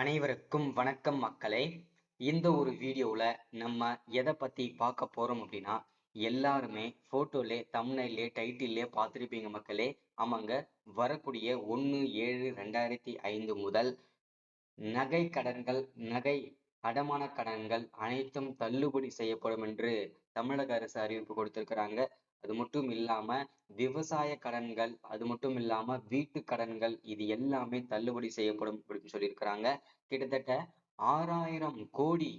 அனைவருக்கும் வணக்கம் மக்களே. இந்த ஒரு வீடியோவில் நம்ம எதை பற்றி பார்க்க போகிறோம் அப்படின்னா எல்லாருமே ஃபோட்டோலே தம்னைலே டைட்டில்லே பார்த்துருப்பீங்க மக்களே. ஆமாங்க வரக்கூடிய ஒன்று ஏழு ரெண்டாயிரத்தி ஐந்து முதல் நகை கடன்கள் நகை அடமான கடன்கள் அனைத்தும் தள்ளுபடி செய்யப்படும் என்று தமிழக அரசு அறிவிப்பு கொடுத்திருக்கிறாங்க. அது மட்டும் இல்லாம விவசாய கடன்கள் அது மட்டும் இல்லாம வீட்டு கடன்கள் இது எல்லாமே தள்ளுபடி செய்யப்படும் அப்படின்னு சொல்லியிருக்கிறாங்க. கிட்டத்தட்ட ஆறாயிரம் கோடி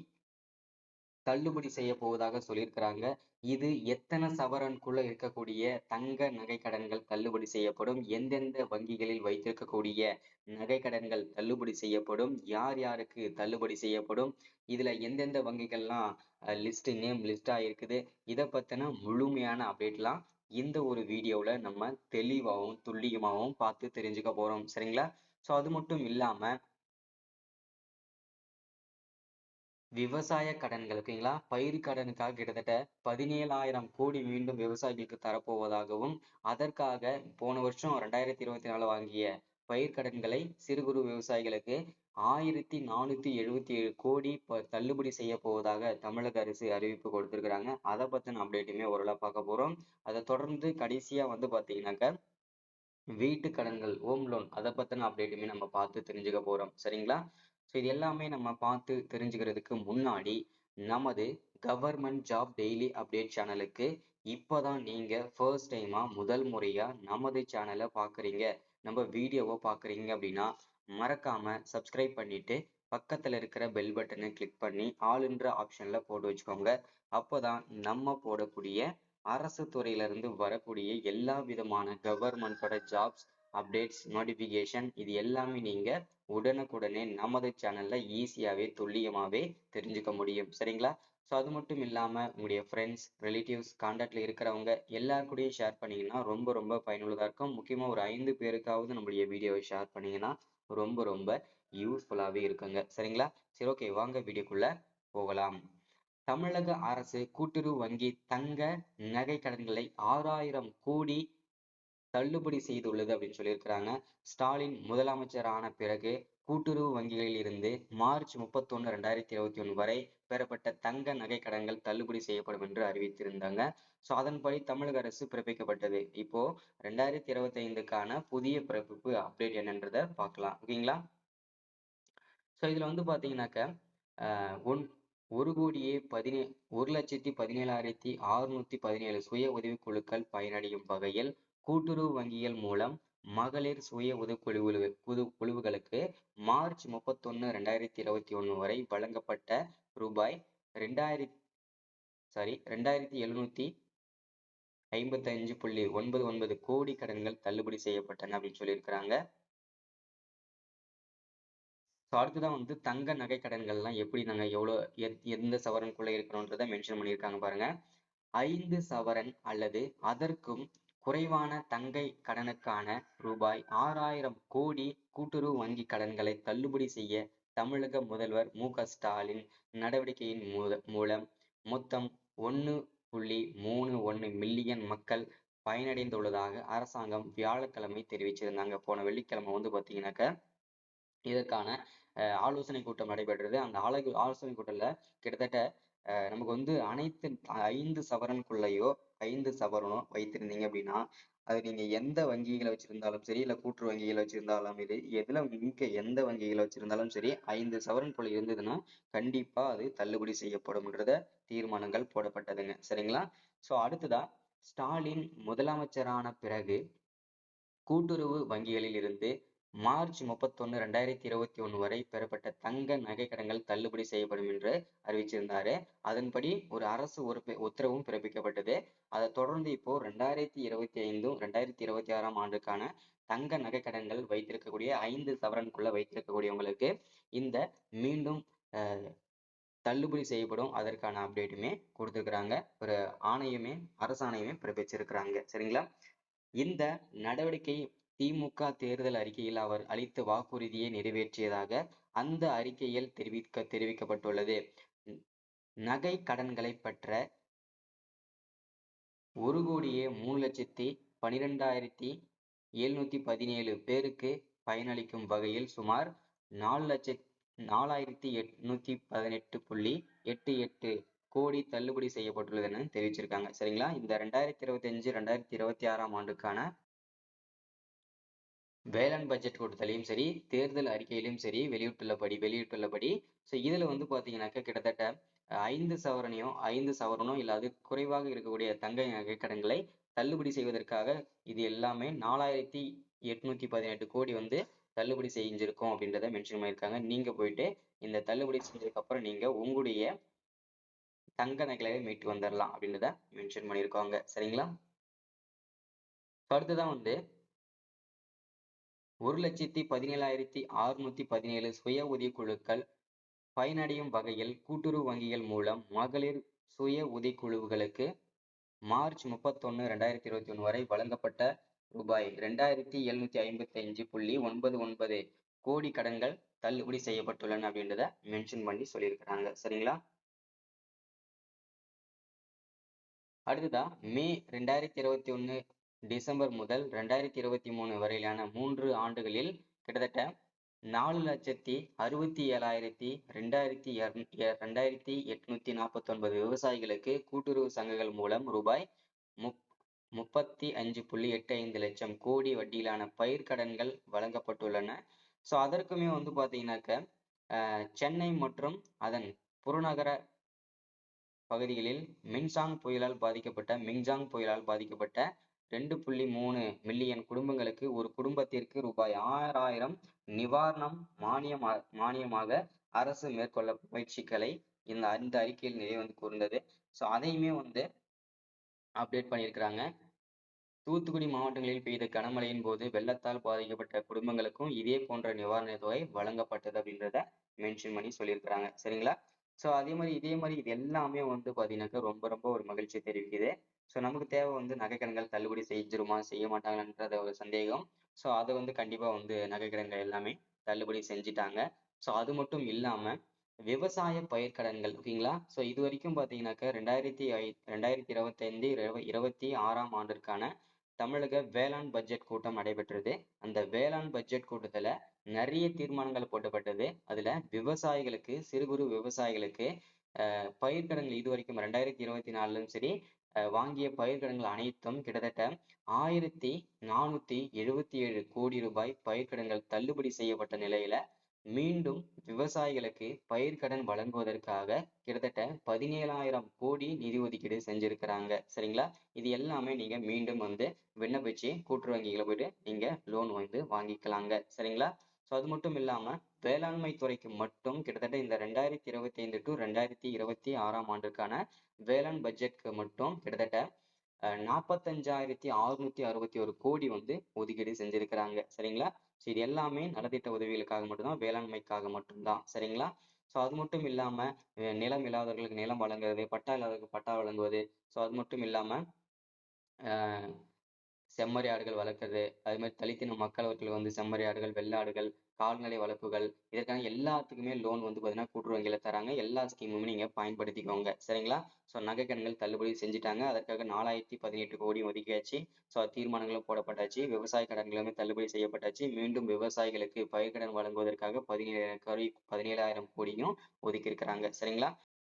தள்ளுபடி செய்ய போவதாக சொல்லியிருக்கிறாங்க. இது எத்தனை சவரனுக்குள்ள இருக்கக்கூடிய தங்க நகை கடன்கள் தள்ளுபடி செய்யப்படும்? எந்தெந்த வங்கிகளில் வைத்திருக்கக்கூடிய நகை கடன்கள் தள்ளுபடி செய்யப்படும்? யார் யாருக்கு தள்ளுபடி செய்யப்படும்? இதுல எந்தெந்த வங்கிகள்லாம் லிஸ்ட் நேம் லிஸ்டா இருக்குது இதை பத்தின முழுமையான அப்டேட்லாம் இந்த ஒரு வீடியோல நம்ம தெளிவாகவும் துல்லியமாகவும் பார்த்து தெரிஞ்சுக்க போறோம். சரிங்களா? ஸோ அது மட்டும் இல்லாம விவசாய கடன்கள் ஓகேங்களா? பயிர் கடனுக்காக கிட்டத்தட்ட பதினேழாயிரம் கோடி மீண்டும் விவசாயிகளுக்கு தரப்போவதாகவும் அதற்காக போன வருஷம் ரெண்டாயிரத்தி இருபத்தி நாலு வாங்கிய பயிர் கடன்களை சிறு குறு விவசாயிகளுக்கு ஆயிரத்தி நானூத்தி எழுபத்தி ஏழு கோடி தள்ளுபடி செய்ய போவதாக தமிழக அரசு அறிவிப்பு கொடுத்திருக்கிறாங்க. அதை பத்தின அப்டேட்டுமே ஓரளவு பார்க்க போறோம். அதை தொடர்ந்து கடைசியா வந்து பாத்தீங்கன்னாக்க வீட்டு கடன்கள் ஹோம் லோன் அதை பத்தின அப்டேட்டுமே நம்ம பார்த்து தெரிஞ்சுக்க போறோம். சரிங்களா? ஸோ இது எல்லாமே நம்ம பார்த்து தெரிஞ்சுக்கிறதுக்கு முன்னாடி நமது கவர்மெண்ட் ஜாப் டெய்லி அப்டேட் சேனலுக்கு இப்போதான் நீங்க ஃபர்ஸ்ட் டைமா முதல் முறையா நமது சேனலை பார்க்குறீங்க நம்ம வீடியோவை பார்க்குறீங்க அப்படின்னா மறக்காம சப்ஸ்கிரைப் பண்ணிட்டு பக்கத்துல இருக்கிற பெல் பட்டனை கிளிக் பண்ணி ஆளுன்ற ஆப்ஷன்ல போட்டு வச்சுக்கோங்க. அப்போதான் நம்ம போடக்கூடிய அரசு துறையில இருந்து வரக்கூடிய எல்லா விதமான கவர்மெண்டோட ஜாப்ஸ் அப்டேட்ஸ் நோட்டிஃபிகேஷன் இது எல்லாமே நீங்க உடனுக்குடனே நமது சேனல்ல ஈஸியாவே துல்லியமாவே தெரிஞ்சுக்க முடியும். சரிங்களா? ஸோ அது மட்டும் இல்லாம உங்களுடைய ஃப்ரெண்ட்ஸ் ரிலேட்டிவ்ஸ் காண்டாக்டில் இருக்கிறவங்க எல்லாருக்கூடையும் ஷேர் பண்ணீங்கன்னா ரொம்ப ரொம்ப பயனுள்ளதாக இருக்கும். முக்கியமாக ஒரு ஐந்து பேருக்காவது நம்மளுடைய வீடியோவை ஷேர் பண்ணீங்கன்னா ரொம்ப ரொம்ப யூஸ்ஃபுல்லாகவே இருக்குங்க. சரிங்களா? சரி ஓகே வாங்க வீடியோக்குள்ளே போகலாம். தமிழக அரசு கூட்டுறவு வங்கி தங்க நகை கடன்களை ஆறாயிரம் கோடி தள்ளுபடி செய்துள்ளது அப்படின்னு சொல்லியிருக்கிறாங்க. ஸ்டாலின் முதலமைச்சரான பிறகு கூட்டுறவு வங்கிகளில் இருந்து மார்ச் முப்பத்தொன்னு ரெண்டாயிரத்தி இருபத்தி ஒன்று வரை பெறப்பட்ட தங்க நகை கடன்கள் தள்ளுபடி செய்யப்படும் என்று அறிவித்திருந்தாங்க. ஸோ அதன்படி தமிழக அரசு பிறப்பிக்கப்பட்டது. இப்போ ரெண்டாயிரத்தி இருபத்தி ஐந்துக்கான புதிய பிறப்பிப்பு அப்டேட் என்னன்றதை பார்க்கலாம். ஓகேங்களா? ஸோ இதுல வந்து பாத்தீங்கன்னாக்க ஒன் ஒரு கோடியே பதினே ஒரு லட்சத்தி பதினேழாயிரத்தி அறுநூத்தி பதினேழு சுய உதவி குழுக்கள் பயனடையும் வகையில் கூட்டுறவு வங்கிகள் மூலம் மகளிர் சுய உதவிக்குழு குழு குழுவுகளுக்கு மார்ச் முப்பத்தொன்னு ரெண்டாயிரத்தி இருபத்தி ஒண்ணு வரை வழங்கப்பட்ட ரூபாய் ரெண்டாயிர சாரி ரெண்டாயிரத்தி எழுநூத்தி ஐம்பத்தி அஞ்சு புள்ளி ஒன்பது ஒன்பது கோடி கடன்கள் தள்ளுபடி செய்யப்பட்டன அப்படின்னு சொல்லியிருக்கிறாங்க. ஸோ அடுத்ததான் வந்து தங்க நகை கடன்கள்லாம் எப்படி நாங்கள் எவ்வளோ எந்த சவரனுக்குள்ள இருக்கணும்ன்றத மென்ஷன் பண்ணியிருக்காங்க பாருங்க. ஐந்து சவரன் அல்லது அதற்கும் குறைவான தங்கை கடனுக்கான ரூபாய் ஆறாயிரம் கோடி கூட்டுறவு வங்கி கடன்களை தள்ளுபடி செய்ய தமிழக முதல்வர் மு க ஸ்டாலின் நடவடிக்கையின் மூலம் மொத்தம் ஒன்று புள்ளி மூணு ஒன்று மில்லியன் மக்கள் பயனடைந்துள்ளதாக அரசாங்கம் வியாழக்கிழமை தெரிவிச்சிருந்தாங்க. போன வெள்ளிக்கிழமை வந்து பார்த்தீங்கன்னாக்க இதற்கான ஆலோசனை கூட்டம் நடைபெற்றது. அந்த ஆலோ ஆலோசனை கூட்டத்துல கிட்டத்தட்ட நமக்கு வந்து அனைத்து ஐந்து சவரனுக்குள்ளேயோ ஐந்து சவரனோ வைத்திருந்தீங்க அப்படின்னா அது நீங்க எந்த வங்கியில வச்சிருந்தாலும் சரி இல்ல கூட்டுறவு வங்கியில வச்சிருந்தாலும் இது எதுல மிக்க எந்த வங்கியில வச்சிருந்தாலும் சரி ஐந்து சவரனுக்குள்ள இருந்ததுன்னா கண்டிப்பா அது தள்ளுபடி செய்யப்படும்ன்றத தீர்மானங்கள் போடப்பட்டதுங்க. சரிங்களா? சோ அடுத்ததா ஸ்டாலின் முதலமைச்சரான பிறகு கூட்டுறவு வங்கிகளில் இருந்து மார்ச் முப்பத்தொன்னு ரெண்டாயிரத்தி இருபத்தி ஒன்று வரை பெறப்பட்ட தங்க நகை கடன்கள் தள்ளுபடி செய்யப்படும் என்று அறிவிச்சிருந்தாரு. அதன்படி ஒரு அரசு ஒரு உத்தரவும் பிறப்பிக்கப்பட்டது. அதை தொடர்ந்து இப்போ ரெண்டாயிரத்தி இருபத்தி ஐந்தும் ரெண்டாயிரத்தி இருபத்தி ஆறாம் ஆண்டுக்கான தங்க நகை கடன்கள் வைத்திருக்கக்கூடிய ஐந்து சவரனுக்குள்ள வைத்திருக்கக்கூடியவங்களுக்கு இந்த மீண்டும் தள்ளுபடி செய்யப்படும். அதற்கான அப்டேட்டுமே கொடுத்துருக்குறாங்க. ஒரு ஆணையுமே அரசாணையுமே பிறப்பிச்சிருக்கிறாங்க. சரிங்களா? இந்த நடவடிக்கை திமுக தேர்தல் அறிக்கையில் அவர் அளித்த வாக்குறுதியை நிறைவேற்றியதாக அந்த அறிக்கையில் தெரிவிக்க தெரிவிக்கப்பட்டுள்ளது. நகை கடன்களை பற்ற ஒரு கோடியே மூணு லட்சத்தி பனிரெண்டாயிரத்தி எழுநூத்தி பதினேழு பேருக்கு பயனளிக்கும் வகையில் சுமார் நாலு லட்ச நாலாயிரத்தி எட்நூத்தி பதினெட்டு புள்ளி எட்டு எட்டு கோடி தள்ளுபடி செய்யப்பட்டுள்ளது என தெரிவிச்சிருக்காங்க. சரிங்களா? இந்த ரெண்டாயிரத்தி இருபத்தி அஞ்சு ரெண்டாயிரத்தி இருபத்தி ஆறாம் ஆண்டுக்கான வேளாண் பட்ஜெட் கூட்டத்திலையும் சரி தேர்தல் அறிக்கையிலும் சரி வெளியிட்டுள்ளபடி வெளியிட்டுள்ளபடி. ஸோ இதுல வந்து பாத்தீங்கன்னாக்க கிட்டத்தட்ட ஐந்து சவரனையோ ஐந்து சவரனோ இல்ல அது குறைவாக இருக்கக்கூடிய தங்க நகை கடன்களை தள்ளுபடி செய்வதற்காக இது எல்லாமே நாலாயிரத்தி எட்நூத்தி பதினெட்டு கோடி வந்து தள்ளுபடி செஞ்சிருக்கோம் அப்படின்றத மென்ஷன் பண்ணியிருக்காங்க. நீங்க போயிட்டு இந்த தள்ளுபடி செஞ்சதுக்கு அப்புறம் நீங்க உங்களுடைய தங்க நகைகளை மீட்டு வந்துடலாம் அப்படின்றத மென்ஷன் பண்ணியிருக்காங்க. சரிங்களா? அடுத்ததான் வந்து ஒரு லட்சத்தி பதினேழாயிரத்தி அறுநூத்தி பதினேழு சுய உதவிக்குழுக்கள் பயனடையும் வகையில் கூட்டுறவு வங்கிகள் மூலம் மகளிர் சுய உதவிக்குழுவுகளுக்கு மார்ச் முப்பத்தொன்னு ரெண்டாயிரத்தி இருபத்தி ஒண்ணு வரை வழங்கப்பட்ட ரூபாய் ரெண்டாயிரத்தி எழுநூத்தி ஐம்பத்தி அஞ்சு புள்ளி ஒன்பது ஒன்பது கோடி கடன்கள் தள்ளுபடி செய்யப்பட்டுள்ளன அப்படின்றத மென்ஷன் பண்ணி சொல்லியிருக்கிறாங்க. சரிங்களா? அடுத்ததா மே ரெண்டாயிரத்தி இருபத்தி ஒண்ணு டிசம்பர் முதல் ரெண்டாயிரத்தி இருபத்தி மூணு வரையிலான மூன்று ஆண்டுகளில் கிட்டத்தட்ட நாலு லட்சத்தி அறுபத்தி ஏழாயிரத்தி ரெண்டாயிரத்தி ரெண்டாயிரத்தி எட்நூத்தி நாற்பத்தி ஒன்பது விவசாயிகளுக்கு கூட்டுறவு சங்கங்கள் மூலம் ரூபாய் முப் முப்பத்தி அஞ்சு புள்ளி எட்டு ஐந்து லட்சம் கோடி வட்டியிலான பயிர்க்கடன்கள் வழங்கப்பட்டுள்ளன. ஸோ அதற்குமே வந்து பார்த்தீங்கன்னாக்க சென்னை மற்றும் அதன் புறநகர பகுதிகளில் மின்சாங் புயலால் பாதிக்கப்பட்ட மிங்ஜாங் புயலால் பாதிக்கப்பட்ட ரெண்டு புள்ளி மூணு மில்லியன் குடும்பங்களுக்கு ஒரு குடும்பத்திற்கு ரூபாய் ஆறாயிரம் நிவாரணம் மானியம் மானியமாக அரசு மேற்கொள்ள முயற்சிகளை இந்த அந்த அறிக்கையில் நிறைய வந்து கூர்ந்தது ஸோ அதையுமே வந்து அப்டேட் பண்ணியிருக்கிறாங்க. தூத்துக்குடி மாவட்டங்களில் பெய்த கனமழையின் போது வெள்ளத்தால் பாதிக்கப்பட்ட குடும்பங்களுக்கும் இதே போன்ற நிவாரண தொகை வழங்கப்பட்டது அப்படின்றத மென்ஷன் பண்ணி சொல்லியிருக்கிறாங்க. சரிங்களா? ஸோ அதே மாதிரி இதே மாதிரி இது எல்லாமே வந்து பார்த்தீங்கன்னாக்கா ரொம்ப ரொம்ப ஒரு மகிழ்ச்சி தெரிவிக்குது. ஸோ நமக்கு தேவை வந்து நகைக்கடன்கள் தள்ளுபடி செஞ்சிருமா செய்ய மாட்டாங்களான்றத ஒரு சந்தேகம். ஸோ அதை வந்து கண்டிப்பாக வந்து நகைக்கடன்கள் எல்லாமே தள்ளுபடி செஞ்சுட்டாங்க. ஸோ அது மட்டும் இல்லாமல் விவசாய பயிர்க்கடன்கள் ஓகேங்களா ஸோ இது வரைக்கும் பார்த்தீங்கன்னாக்கா ரெண்டாயிரத்தி ஐ ரெண்டாயிரத்தி இருபத்தைந்து இருபத்தி ஆறாம் ஆண்டிற்கான தமிழக வேளாண் பட்ஜெட் கூட்டம் நடைபெற்றது. அந்த வேளாண் பட்ஜெட் கூட்டத்துல நிறைய தீர்மானங்கள் போட்டப்பட்டது. அதுல விவசாயிகளுக்கு சிறு குறு விவசாயிகளுக்கு அஹ் பயிர்க்கடன்கள் இது வரைக்கும் ரெண்டாயிரத்தி இருபத்தி நாலுலும் சரி வாங்கிய பயிர்க்கடன்கள் அனைத்தும் கிட்டத்தட்ட ஆயிரத்தி நானூத்தி எழுபத்தி ஏழு கோடி ரூபாய் பயிர்க்கடன்கள் தள்ளுபடி செய்யப்பட்ட நிலையில மீண்டும் விவசாயிகளுக்கு பயிர்க்கடன் வழங்குவதற்காக கிட்டத்தட்ட பதினேழாயிரம் கோடி நிதி ஒதுக்கீடு செஞ்சிருக்கிறாங்க. சரிங்களா? இது எல்லாமே நீங்க மீண்டும் வந்து விண்ணப்பிச்சு கூட்டுறவு வங்கிகளை போயிட்டு நீங்க லோன் வந்து வாங்கிக்கலாங்க. சரிங்களா? ஸோ அது மட்டும் இல்லாம வேளாண்மை துறைக்கு மட்டும் கிட்டத்தட்ட இந்த ரெண்டாயிரத்தி இருபத்தி ஐந்து டு ரெண்டாயிரத்தி இருபத்தி ஆறாம் ஆண்டுக்கான வேளாண் பட்ஜெட்க்கு மட்டும் கிட்டத்தட்ட நாற்பத்தஞ்சாயிரத்தி அறுநூத்தி அறுபத்தி ஒரு கோடி வந்து ஒதுக்கீடு செஞ்சிருக்கிறாங்க. சரிங்களா? ஸோ இது எல்லாமே நலத்திட்ட உதவிகளுக்காக மட்டும்தான் வேளாண்மைக்காக மட்டும்தான். சரிங்களா? ஸோ அது மட்டும் இல்லாம நிலம் இல்லாதவர்களுக்கு நிலம் வழங்குறது பட்டா இல்லாதவர்களுக்கு பட்டா வழங்குவது. ஸோ அது மட்டும் இல்லாம செம்மறி ஆடுகள் வளர்க்குறது அது மாதிரி தலித்தின மக்கள் வந்து செம்மறி ஆடுகள் வெள்ளாடுகள் கால்நடை வளர்ப்புகள் இதற்கான எல்லாத்துக்குமே லோன் வந்து பார்த்தீங்கன்னா கூட்டுறவு வங்கியில் தராங்க. எல்லா ஸ்கீமுமே நீங்கள் பயன்படுத்திக்கோங்க. சரிங்களா? ஸோ நகைக்கடன்கள் தள்ளுபடி செஞ்சுட்டாங்க. அதற்காக நாலாயிரத்தி பதினெட்டு கோடி ஒதுக்கியாச்சு. ஸோ தீர்மானங்களும் போடப்பட்டாச்சு. விவசாய கடன்களுமே தள்ளுபடி செய்யப்பட்டாச்சு. மீண்டும் விவசாயிகளுக்கு பயிர்க்கடன் வழங்குவதற்காக பதினேழு கோடி பதினேழாயிரம் கோடியும் ஒதுக்கியிருக்கிறாங்க. சரிங்களா?